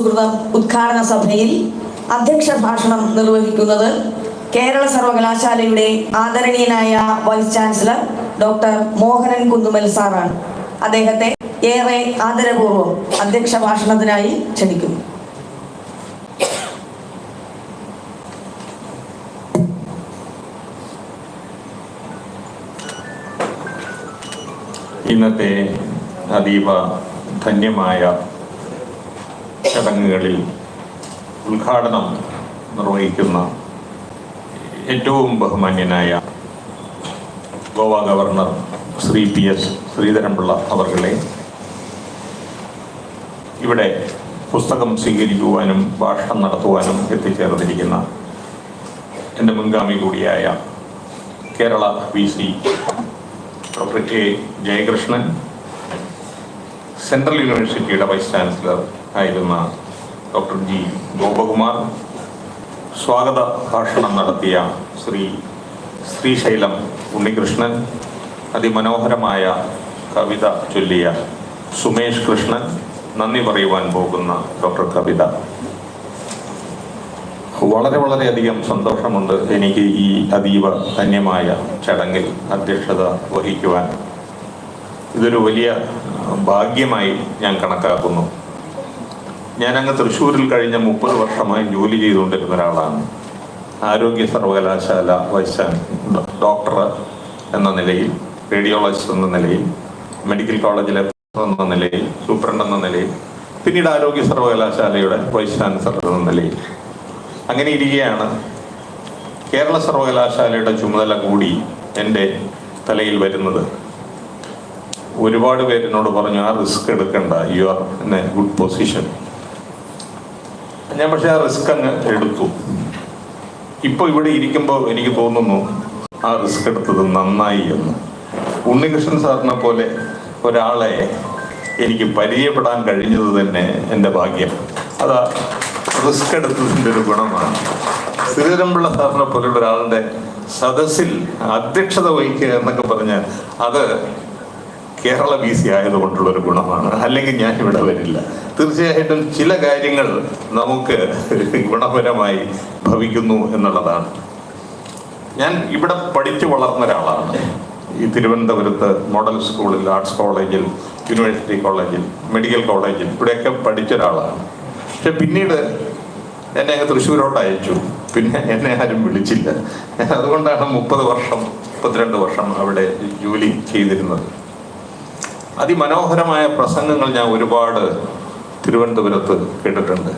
സുഹൃതം ഉദ്ഘാടന സഭയിൽ അധ്യക്ഷ ഭാഷണം നിർവഹിക്കുന്നത് കേരള സർവകലാശാലയുടെ ആദരണീയനായ vice chancellor doctor Mohanan Kunnummal സാറാണ്. അദ്ദേഹത്തെ ഏറെ ആദരപൂർവം അധ്യക്ഷ ഭാഷണത്തിനായി ക്ഷണിക്കുന്നു. ഇന്നത്തെ അതീവ ധന്യമായ ചടങ്ങുകളിൽ ഉദ്ഘാടനം നിർവഹിക്കുന്ന ഏറ്റവും ബഹുമാന്യനായ Goa governor Shri P S Sreedharan Pillai അവർകളെ ഇവിടെ പുസ്തകം സ്വീകരിക്കുവാനും ഭാഷണം നടത്തുവാനും എത്തിച്ചേർന്നിരിക്കുന്ന എന്റെ മുൻഗാമി കൂടിയായ Kerala V C doctor K Jayakrishnan central യൂണിവേഴ്സിറ്റിയുടെ വൈസ് ചാൻസലർ ആയിരുന്ന ഡോക്ടർ ജി ഗോപകുമാർ. സ്വാഗത ഭാഷണം നടത്തിയ ശ്രീ ശ്രീശൈലം ഉണ്ണികൃഷ്ണൻ. അതിമനോഹരമായ കവിത ചൊല്ലിയ സുമേഷ് കൃഷ്ണൻ. നന്ദി പറയുവാൻ പോകുന്ന ഡോക്ടർ കവിത. വളരെ വളരെയധികം സന്തോഷമുണ്ട് എനിക്ക് ഈ അതീവ ധന്യമായ ചടങ്ങിൽ അധ്യക്ഷത വഹിക്കുവാൻ. ഇതൊരു വലിയ ഭാഗ്യമായി ഞാൻ കണക്കാക്കുന്നു. ഞാൻ അങ്ങ് തൃശ്ശൂരിൽ കഴിഞ്ഞ മുപ്പത് വർഷമായി ജോലി ചെയ്തുകൊണ്ടിരുന്ന ഒരാളാണ്. ആരോഗ്യ സർവകലാശാല വൈസ് ഡോക്ടർ എന്ന നിലയിൽ റേഡിയോളജിസ്റ്റ് എന്ന നിലയിൽ മെഡിക്കൽ കോളേജിലെ എന്ന നിലയിൽ സൂപ്രണ്ട് എന്ന നിലയിൽ പിന്നീട് ആരോഗ്യ സർവകലാശാലയുടെ വൈസ് ചാൻസലർ എന്ന നിലയിൽ. അങ്ങനെ ഇരിക്കുകയാണ് കേരള സർവകലാശാലയുടെ ചുമതല കൂടി എന്റെ തലയിൽ വരുന്നത്. ഒരുപാട് പേര് എന്നോട് പറഞ്ഞു ആ റിസ്ക് എടുക്കണ്ട you are in a good position ഞാൻ പക്ഷെ ആ റിസ്ക് അങ്ങ് എടുത്തു. ഇപ്പോൾ ഇവിടെ ഇരിക്കുമ്പോൾ എനിക്ക് തോന്നുന്നു ആ റിസ്ക് എടുത്തത് നന്നായി എന്ന്. ഉണ്ണികൃഷ്ണൻ സാറിനെ പോലെ ഒരാളെ എനിക്ക് പരിചയപ്പെടാൻ കഴിഞ്ഞത് തന്നെ എന്റെ ഭാഗ്യം. അതാ റിസ്ക് എടുത്തതിന്റെ ഒരു ഗുണമാണ്. ശ്രീധരമ്പിള്ള സാറിനെ പോലെ ഒരാളുടെ സദസ്സിൽ അധ്യക്ഷത വഹിക്കുക എന്നൊക്കെ പറഞ്ഞാൽ അത് കേരള ബി സി ആയതുകൊണ്ടുള്ള ഒരു ഗുണമാണ്. അല്ലെങ്കിൽ ഞാൻ ഇവിടെ വരില്ല. തീർച്ചയായിട്ടും ചില കാര്യങ്ങൾ നമുക്ക് ഗുണപരമായി ഭവിക്കുന്നു എന്നുള്ളതാണ്. ഞാൻ ഇവിടെ പഠിച്ചു വളർന്ന ഒരാളാണ്. ഈ തിരുവനന്തപുരത്ത് മോഡൽ സ്കൂളിൽ ആർട്സ് കോളേജിൽ യൂണിവേഴ്സിറ്റി കോളേജിൽ മെഡിക്കൽ കോളേജിൽ ഇവിടെയൊക്കെ പഠിച്ച ഒരാളാണ്. പക്ഷെ പിന്നീട് എന്നെ അങ്ങ് തൃശ്ശൂരോട്ട് അയച്ചു. പിന്നെ എന്നെ ആരും വിളിച്ചില്ല. അതുകൊണ്ടാണ് മുപ്പത് വർഷം മുപ്പത്തിരണ്ട് വർഷം അവിടെ ജോലി ചെയ്തിരുന്നത്. അതിമനോഹരമായ പ്രസംഗങ്ങൾ ഞാൻ ഒരുപാട് തിരുവനന്തപുരത്ത് കേട്ടിട്ടുണ്ട്.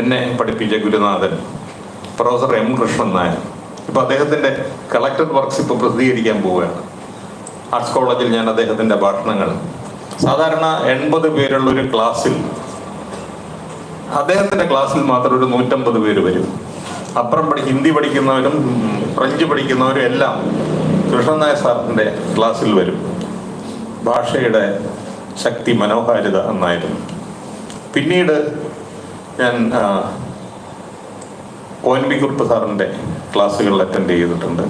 എന്നെ പഠിപ്പിച്ച ഗുരുനാഥൻ പ്രൊഫസർ എം കൃഷ്ണൻ നായർ. ഇപ്പം അദ്ദേഹത്തിന്റെ കളക്ടർ വർക്ക്സ് ഇപ്പോൾ പ്രസിദ്ധീകരിക്കാൻ പോവുകയാണ്. ആർട്സ് കോളേജിൽ ഞാൻ അദ്ദേഹത്തിന്റെ ഭാഷണങ്ങൾ. സാധാരണ എൺപത് പേരുള്ള ഒരു ക്ലാസ്സിൽ അദ്ദേഹത്തിന്റെ ക്ലാസ്സിൽ മാത്രം ഒരു നൂറ്റമ്പത് പേര് വരും. അപ്പുറം പഠി ഹിന്ദി പഠിക്കുന്നവരും ഫ്രഞ്ച് പഠിക്കുന്നവരും എല്ലാം കൃഷ്ണൻ നായർ സാറിന്റെ ക്ലാസ്സിൽ വരും. ഭാഷയുടെ ശക്തി മനോഹാരിത എന്നായിരുന്നു. പിന്നീട് ഞാൻ ഒ എൻ ബി കുറുപ്പ് സാറിന്റെ ക്ലാസ്സുകളിൽ അറ്റൻഡ് ചെയ്തിട്ടുണ്ട്.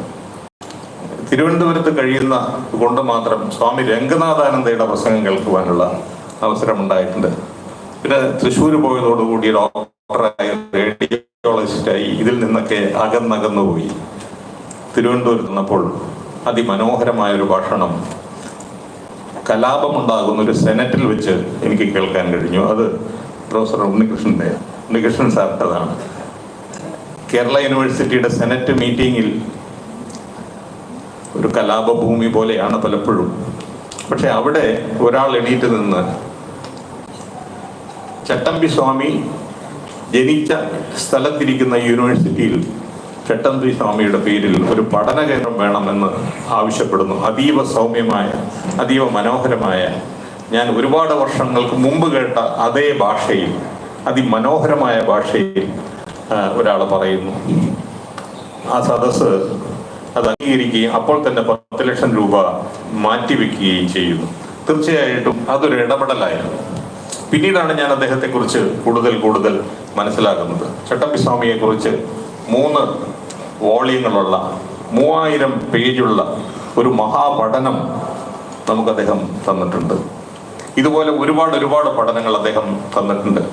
തിരുവനന്തപുരത്ത് കഴിയുന്ന കൊണ്ട് മാത്രം സ്വാമി രംഗനാഥാനന്ദയുടെ പ്രസംഗം കേൾക്കുവാനുള്ള അവസരം ഉണ്ടായിട്ടുണ്ട് പിന്നെ തൃശ്ശൂർ പോയതോടുകൂടി ഡോക്ടറായി റേഡിയോളജിസ്റ്റായി ഇതിൽ നിന്നൊക്കെ അകന്നകന്നു പോയി തിരുവനന്തപുരത്ത് നിന്നപ്പോൾ അതിമനോഹരമായ ഒരു ഭാഷണം കലാപമുണ്ടാകുന്ന ഒരു സെനറ്റിൽ വെച്ച് എനിക്ക് കേൾക്കാൻ കഴിഞ്ഞു. അത് പ്രൊഫസർ ഉണ്ണികൃഷ്ണന്റെ ഉണ്ണികൃഷ്ണൻ സാറിന്റെതാണ് കേരള യൂണിവേഴ്സിറ്റിയുടെ സെനറ്റ് മീറ്റിംഗിൽ ഒരു കലാപഭൂമി പോലെയാണ് പലപ്പോഴും. പക്ഷെ അവിടെ ഒരാൾ എണീറ്റ് നിന്ന് ചട്ടമ്പി സ്വാമി ജനിച്ച സ്ഥലത്തിരിക്കുന്ന യൂണിവേഴ്സിറ്റിയിൽ ചട്ടമ്പി സ്വാമിയുടെ പേരിൽ ഒരു പഠന കേന്ദ്രം വേണമെന്ന് ആവശ്യപ്പെടുന്നു. അതീവ സൗമ്യമായ അതീവ മനോഹരമായ ഞാൻ ഒരുപാട് വർഷങ്ങൾക്ക് മുമ്പ് കേട്ട അതേ ഭാഷയിൽ അതിമനോഹരമായ ഭാഷയിൽ ഒരാൾ പറയുന്നു. ആ സദസ്സ് അത് അംഗീകരിക്കുകയും അപ്പോൾ തന്നെ പത്ത് ലക്ഷം രൂപ മാറ്റിവെക്കുകയും ചെയ്യുന്നു. തീർച്ചയായിട്ടും അതൊരു ഇടപെടലായിരുന്നു. പിന്നീടാണ് ഞാൻ അദ്ദേഹത്തെക്കുറിച്ച് കൂടുതൽ കൂടുതൽ മനസ്സിലാക്കുന്നത് ചട്ടമ്പി സ്വാമിയെ കുറിച്ച് മൂന്ന് വോളിയങ്ങളുള്ള മൂവായിരം പേജുള്ള ഒരു മഹാപഠനം നമുക്ക് അദ്ദേഹം തന്നിട്ടുണ്ട്. ഇതുപോലെ ഒരുപാട് ഒരുപാട് പഠനങ്ങൾ അദ്ദേഹം തന്നിട്ടുണ്ട്.